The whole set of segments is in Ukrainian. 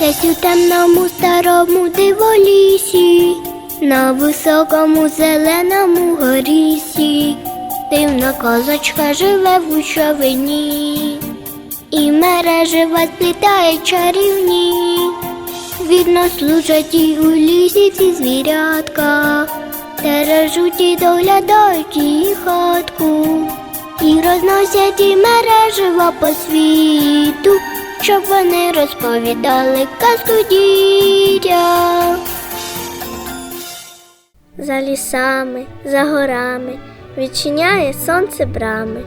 Десь у темному старому диволісі, на високому зеленому горісі, дивна козочка живе в гущовині, і мережива сплітає чарівні. Відно служать і у лісі всі звірятка, стережуть і доглядають її хатку, і розносять і мережива по світу, щоб вони розповідали казку дітям. За лісами, за горами відчиняє сонце брами,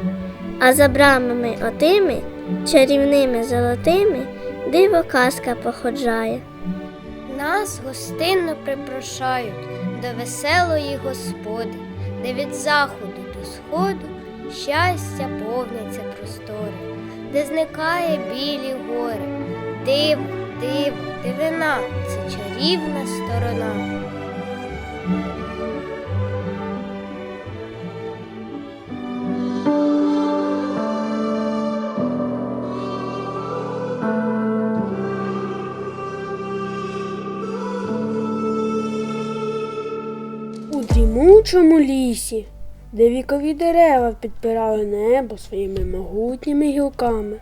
а за брамами отими, чарівними золотими, диво казка походжає. Нас гостинно припрошають до веселої господи, де від заходу до сходу щастя повняться простори, де зникає білі гори. Диво, диво, дивина це чарівна сторона. У дрімучому лісі, де вікові дерева підпирали небо своїми могутніми гілками,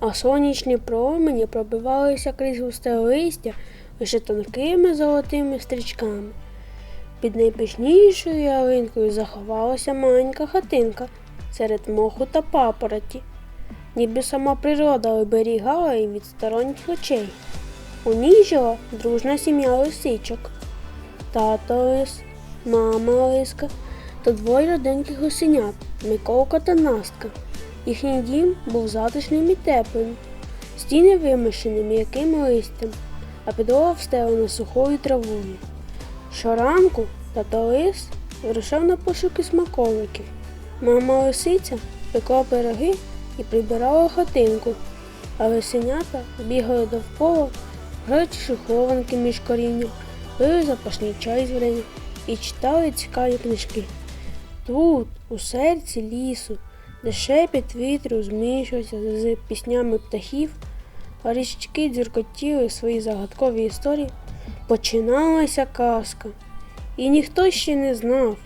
а сонячні промені пробивалися крізь густе листя лише тонкими золотими стрічками. Під найпишнішою ялинкою заховалася маленька хатинка серед моху та папороті, ніби сама природа оберігала її від сторонніх очей. У ній жила дружна сім'я лисичок. Тато лис, мама лиска та двоє роденьких гусенят Миколка та Настка. Їхній дім був затишним і теплим, стіни вимощені м'яким листям, а підлога встелена сухою травою. Щоранку тато лис вирушав на пошуки смаколиків. Мама лисиця пекла пироги і прибирала хатинку, а лисенята бігали довкола, граючи хованки між корінням, пили запашний чай з варенням і читали цікаві книжки. Тут, у серці лісу, де шепіт вітру змішувався з піснями птахів, а річки дзюркотіли свої загадкові історії, починалася казка. І ніхто ще не знав,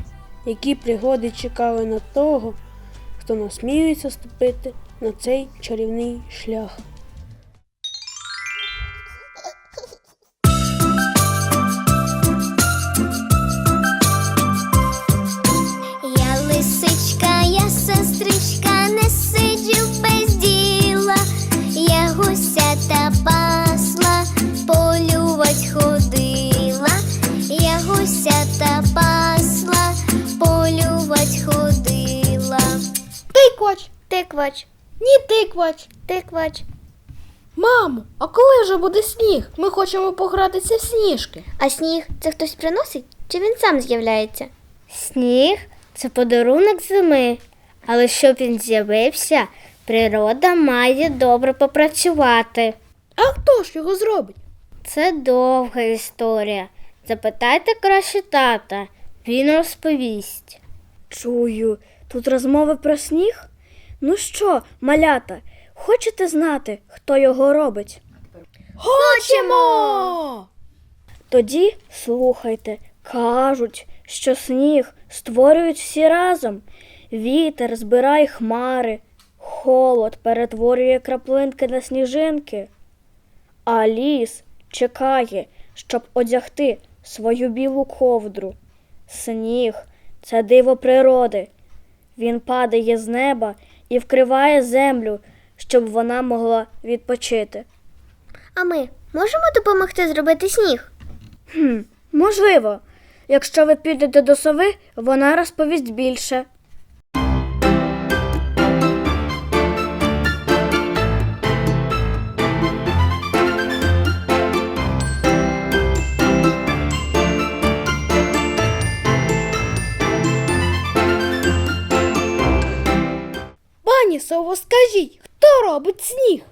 які пригоди чекали на того, хто насмілиться ступити на цей чарівний шлях. Тиквач, ні тиквач. тиквач. Мамо, а коли вже буде сніг? Ми хочемо погратися в сніжки. А сніг це хтось приносить чи він сам з'являється? Сніг це подарунок зими. Але щоб він з'явився, природа має добре попрацювати. А хто ж його зробить? Це довга історія. Запитайте краще тата, він розповість. Чую, тут розмови про сніг? Ну що, малята, хочете знати, хто його робить? Хочемо! Тоді слухайте, кажуть, що сніг створюють всі разом. Вітер збирає хмари, холод перетворює краплинки на сніжинки, а ліс чекає, щоб одягти свою білу ковдру. Сніг це диво природи. Він падає з неба і вкриває землю, щоб вона могла відпочити. А ми можемо допомогти зробити сніг? Хм, можливо. Якщо ви підете до сови, вона розповість більше. Пані Сово, скажіть, хто робить сніг?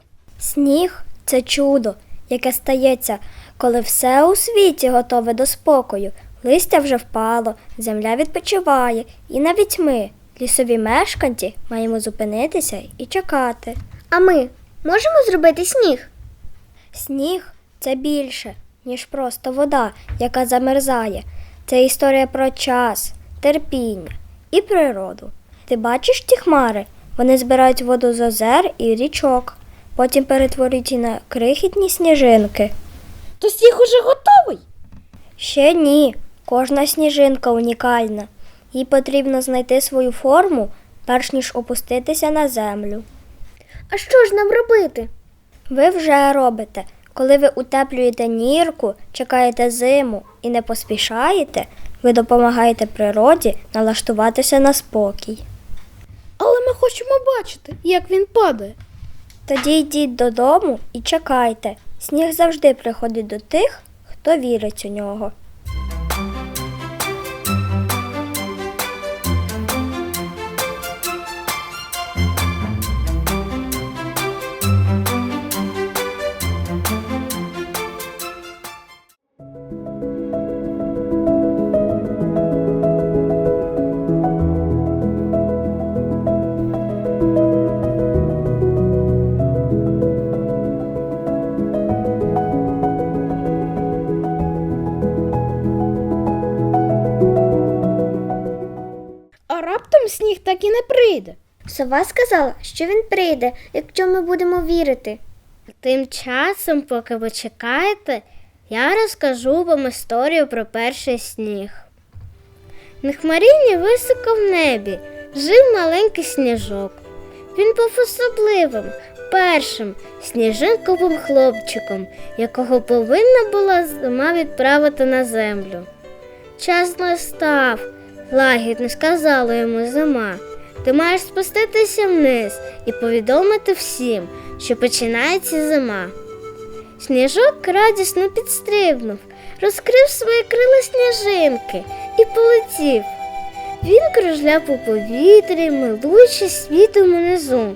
Сніг це чудо, яке стається, коли все у світі готове до спокою. Листя вже впало, земля відпочиває, і навіть ми, лісові мешканці, маємо зупинитися і чекати. А ми можемо зробити сніг? Сніг Це більше, ніж просто вода, яка замерзає. Це історія про час, терпіння і природу. Ти бачиш ті хмари? Вони збирають воду з озер і річок, потім перетворюють її на крихітні сніжинки. То сніг уже готовий. Ще ні. Кожна сніжинка унікальна. Їй потрібно знайти свою форму, перш ніж опуститися на землю. А що ж нам робити? Ви вже робите. Коли ви утеплюєте нірку, чекаєте зиму і не поспішаєте, ви допомагаєте природі налаштуватися на спокій. Ми хочемо бачити, як він падає. Тоді йдіть додому і чекайте. Сніг завжди приходить до тих, хто вірить у нього. Так і не прийде. Сова сказала, що він прийде, якщо ми будемо вірити. Тим часом, поки ви чекаєте, я розкажу вам історію про перший сніг. На хмаріні високо в небі жив маленький сніжок. Він був особливим, першим сніжинковим хлопчиком, якого повинна була зима відправити на землю. Час настав, лагідно сказала йому зима. Ти маєш спуститися вниз і повідомити всім, що починається зима. Сніжок радісно підстрибнув, розкрив свої крила сніжинки і полетів. Він кружляв у повітрі, милуючи світом унизу,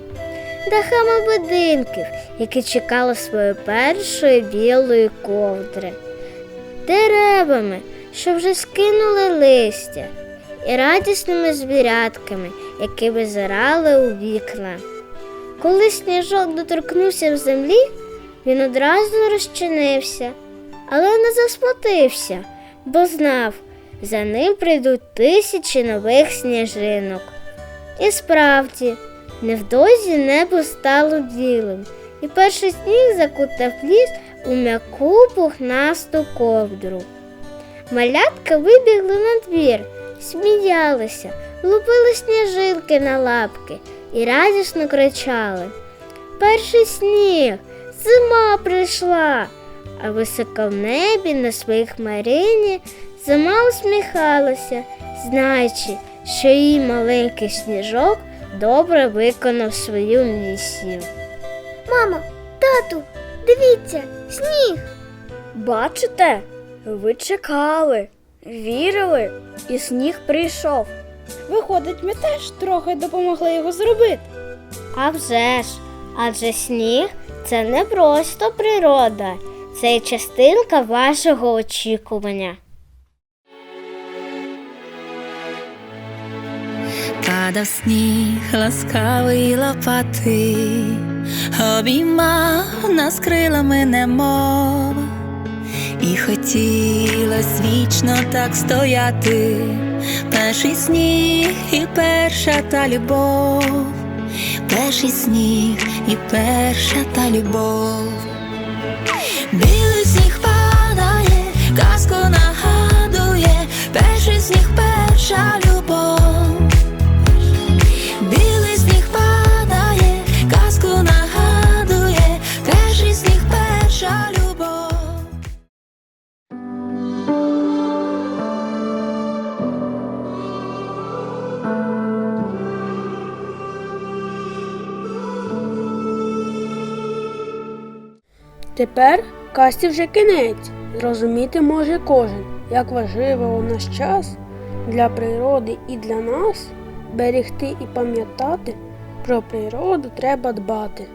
дахами будинків, які чекали своєї першої білої ковдри, деревами, що вже скинули листя, і радісними звірятками, які визирали у вікна. Коли сніжок доторкнувся в землі, він одразу розчинився, але не засмутився, бо знав, за ним прийдуть тисячі нових сніжинок. І справді, невдовзі небо стало білим, і перший сніг закутав ліс у м'яку пухнасту ковдру. Малятка вибігли на двір, сміялися, лупили сніжинки на лапки і радісно кричали. Перший сніг, зима прийшла, а високо в небі на своїй хмарині зима усміхалася, знаючи, що її маленький сніжок добре виконав свою місію. Мамо, тату, дивіться, сніг. Бачите, ви чекали, вірили, і сніг прийшов. Виходить, ми теж трохи допомогли його зробити. А вже ж, адже сніг це не просто природа, це й частинка вашого очікування. Падав сніг ласкавий лопати, обіймав нас крилами немов, і хотілось вічно так стояти. Перший сніг і перша та любов, перший сніг і перша та любов. Білий сніг падає, казку нагадує, перший сніг, перша любов. Тепер касті вже кінець. Зрозуміти може кожен, як важливо у наш час для природи і для нас берегти і пам'ятати про природу треба дбати.